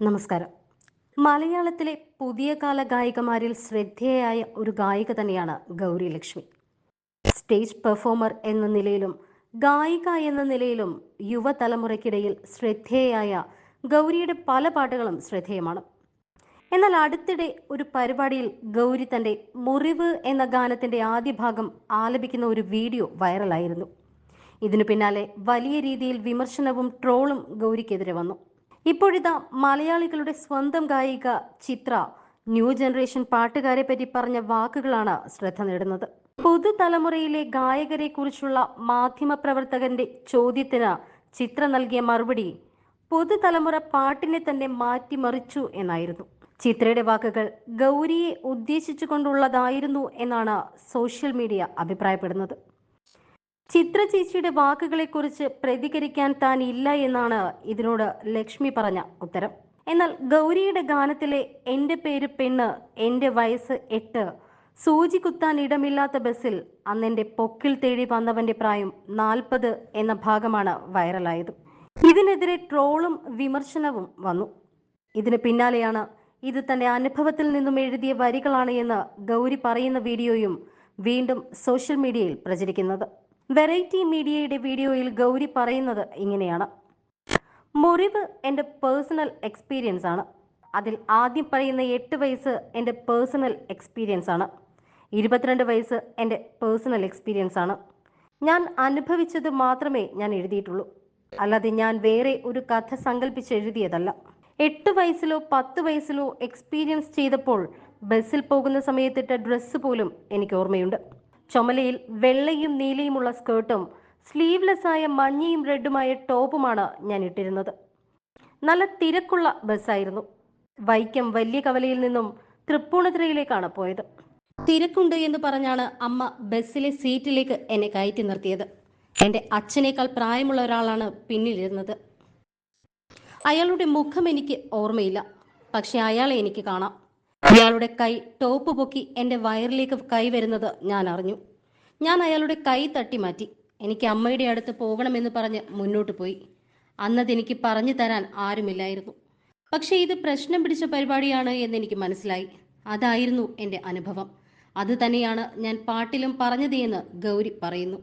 നമസ്കാരം. മലയാളത്തിലെ പുതിയ കാല ഗായികമാരിൽ ശ്രദ്ധേയായ ഒരു ഗായിക തന്നെയാണ് ഗൗരി ലക്ഷ്മി സ്റ്റേജ് പെർഫോമർ എന്ന നിലയിലും ഗായിക എന്ന നിലയിലും യുവതലമുറയ്ക്കിടയിൽ ശ്രദ്ധേയായ ഗൗരിയുടെ പല പാട്ടുകളും ശ്രദ്ധേയമാണ്. എന്നാൽ അടുത്തിടെ ഒരു പരിപാടിയിൽ ഗൗരി തന്റെ മുറിവ് എന്ന ഗാനത്തിന്റെ ആദ്യ ഭാഗം ആലപിക്കുന്ന ഒരു വീഡിയോ വൈറലായിരുന്നു. ഇതിനു പിന്നാലെ വലിയ രീതിയിൽ വിമർശനവും ട്രോളും ഗൗരിക്കെതിരെ വന്നു. ഇപ്പോഴിതാ മലയാളികളുടെ സ്വന്തം ഗായിക ചിത്ര ന്യൂ ജനറേഷൻ പാട്ടുകാരെ പറ്റി പറഞ്ഞ വാക്കുകളാണ് ശ്രദ്ധ നേടുന്നത്. പുതുതലമുറയിലെ ഗായകരെ കുറിച്ചുള്ള മാധ്യമപ്രവർത്തകന്റെ ചോദ്യത്തിന് ചിത്ര നൽകിയ മറുപടി പുതുതലമുറ പാട്ടിനെ തന്നെ മാറ്റിമറിച്ചു എന്നായിരുന്നു. ചിത്രയുടെ വാക്കുകൾ ഗൗരിയെ ഉദ്ദേശിച്ചുകൊണ്ടുള്ളതായിരുന്നു എന്നാണ് സോഷ്യൽ മീഡിയ അഭിപ്രായപ്പെടുന്നത്. ചിത്ര ചേച്ചിയുടെ വാക്കുകളെക്കുറിച്ച് പ്രതികരിക്കാൻ താൻ ഇല്ല എന്നാണ് ഇതിനോട് ലക്ഷ്മി പറഞ്ഞ ഉത്തരം. എന്നാൽ ഗൗരിയുടെ ഗാനത്തിലെ എന്റെ പേര് പെണ്ണ് എന്റെ വയസ്സ് എട്ട് സൂചി കുത്താൻ ഇടമില്ലാത്ത ബസ്സിൽ അന്നെന്റെ പൊക്കിൽ തേടി വന്നവന്റെ പ്രായം നാൽപ്പത് എന്ന ഭാഗമാണ് വൈറലായത്. ഇതിനെതിരെ ട്രോളും വിമർശനവും വന്നു. ഇതിന് പിന്നാലെയാണ് ഇത് തന്റെ അനുഭവത്തിൽ നിന്നും എഴുതിയ വരികളാണ് എന്ന് ഗൗരി പറയുന്ന വീഡിയോയും വീണ്ടും സോഷ്യൽ മീഡിയയിൽ പ്രചരിക്കുന്നത്. വെറൈറ്റി മീഡിയയുടെ വീഡിയോയിൽ ഗൗരി പറയുന്നത് ഇങ്ങനെയാണ്. മുറിവ് എന്റെ പേഴ്സണൽ എക്സ്പീരിയൻസ് ആണ്. അതിൽ ആദ്യം പറയുന്ന എട്ട് വയസ്സ് എന്റെ പേഴ്സണൽ എക്സ്പീരിയൻസ് ആണ്. ഇരുപത്തിരണ്ട് വയസ്സ് എന്റെ പേഴ്സണൽ എക്സ്പീരിയൻസ് ആണ്. ഞാൻ അനുഭവിച്ചത് മാത്രമേ ഞാൻ എഴുതിയിട്ടുള്ളൂ. അല്ലാതെ ഞാൻ വേറെ ഒരു കഥ സങ്കല്പിച്ച് എഴുതിയതല്ല. എട്ട് വയസ്സിലോ പത്ത് വയസ്സിലോ എക്സ്പീരിയൻസ് ചെയ്തപ്പോൾ ബസ്സിൽ പോകുന്ന സമയത്തിട്ട ഡ്രസ്സ് പോലും എനിക്ക് ഓർമ്മയുണ്ട്. ചുമലയിൽ വെള്ളയും നീലയുമുള്ള സ്കേർട്ടും സ്ലീവ്ലെസ് ആയ മഞ്ഞയും റെഡുമായ ടോപ്പുമാണ് ഞാൻ ഇട്ടിരുന്നത്. നല്ല തിരക്കുള്ള ബസ്സായിരുന്നു. വൈക്കം വലിയ കവലയിൽ നിന്നും തൃപ്പൂണിത്തുറയിലേക്കാണ് പോയത്. തിരക്കുണ്ട് എന്ന് പറഞ്ഞാണ് അമ്മ ബസ്സിലെ സീറ്റിലേക്ക് എന്നെ കയറ്റി നിർത്തിയത്. എന്റെ അച്ഛനേക്കാൾ പ്രായമുള്ള ഒരാളാണ് പിന്നിലിരുന്നത്. അയാളുടെ മുഖം എനിക്ക് ഓർമ്മയില്ല. പക്ഷെ അയാളെ എനിക്ക് കാണാം. അയാളുടെ കൈ ടോപ്പ് പൊക്കി എന്റെ വയറിലേക്ക് കൈ വരുന്നത് ഞാൻ അറിഞ്ഞു. ഞാൻ അയാളുടെ കൈ തട്ടി മാറ്റി. എനിക്ക് അമ്മയുടെ അടുത്ത് പോകണമെന്ന് പറഞ്ഞ് മുന്നോട്ട് പോയി. അന്നത് എനിക്ക് പറഞ്ഞു തരാൻ ആരുമില്ലായിരുന്നു. പക്ഷെ ഇത് പ്രശ്നം പിടിച്ച പരിപാടിയാണ് എന്ന് എനിക്ക് മനസ്സിലായി. അതായിരുന്നു എന്റെ അനുഭവം. അത് തന്നെയാണ് ഞാൻ പാട്ടിലും പറഞ്ഞത് എന്ന് ഗൗരി പറയുന്നു.